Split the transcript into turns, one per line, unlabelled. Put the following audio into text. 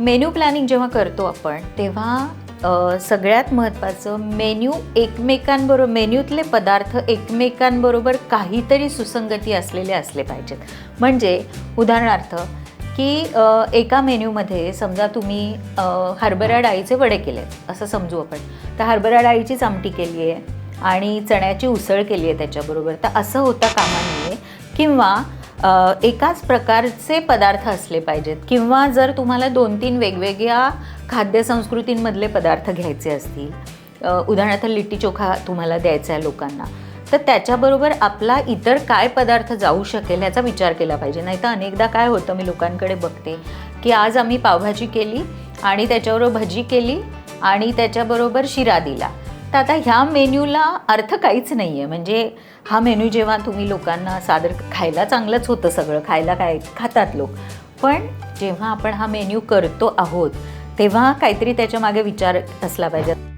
Menu planning जेव्हा करतो आपण तेव्हा सगळ्यात महत्त्वाचं मेन्यू एकमेकांबरोबर मेन्यूतले पदार्थ एकमेकांबरोबर काहीतरी सुसंगती असलेले असले पाहिजेत. म्हणजे उदाहरणार्थ की एका मेन्यूमध्ये समजा तुम्ही हरभरा डाळीचे वडे केले असं समजू आपण. तर हरभरा डाळीचीच आमटी केली आहे आणि चण्याची उसळ केली आहे त्याच्याबरोबर. तर असं होता कामा नये. किंवा एकाच प्रकारचे पदार्थ असले पाहिजेत. किंवा जर तुम्हाला दोन तीन वेगवेगळ्या खाद्यसंस्कृतींमधले पदार्थ घ्यायचे असतील उदाहरणार्थ लिट्टी चोखा तुम्हाला द्यायचा आहे लोकांना तर त्याच्याबरोबर आपला इतर काय पदार्थ जाऊ शकेल याचा विचार केला पाहिजे. नाही तर अनेकदा काय होतं मी लोकांकडे बघते की आज आम्ही पावभाजी केली आणि त्याच्याबरोबर भजी केली आणि त्याच्याबरोबर शिरा दिला. तर आता ह्या मेन्यूला अर्थ काहीच नाही आहे म्हणजे हा मेन्यू जेव्हा तुम्ही लोकांना सादर खायला चांगलंच होतं सगळं खायला काय खातात लोक. पण जेव्हा आपण हा मेन्यू करतो आहोत तेव्हा काहीतरी त्याच्यामागे विचार असला पाहिजे.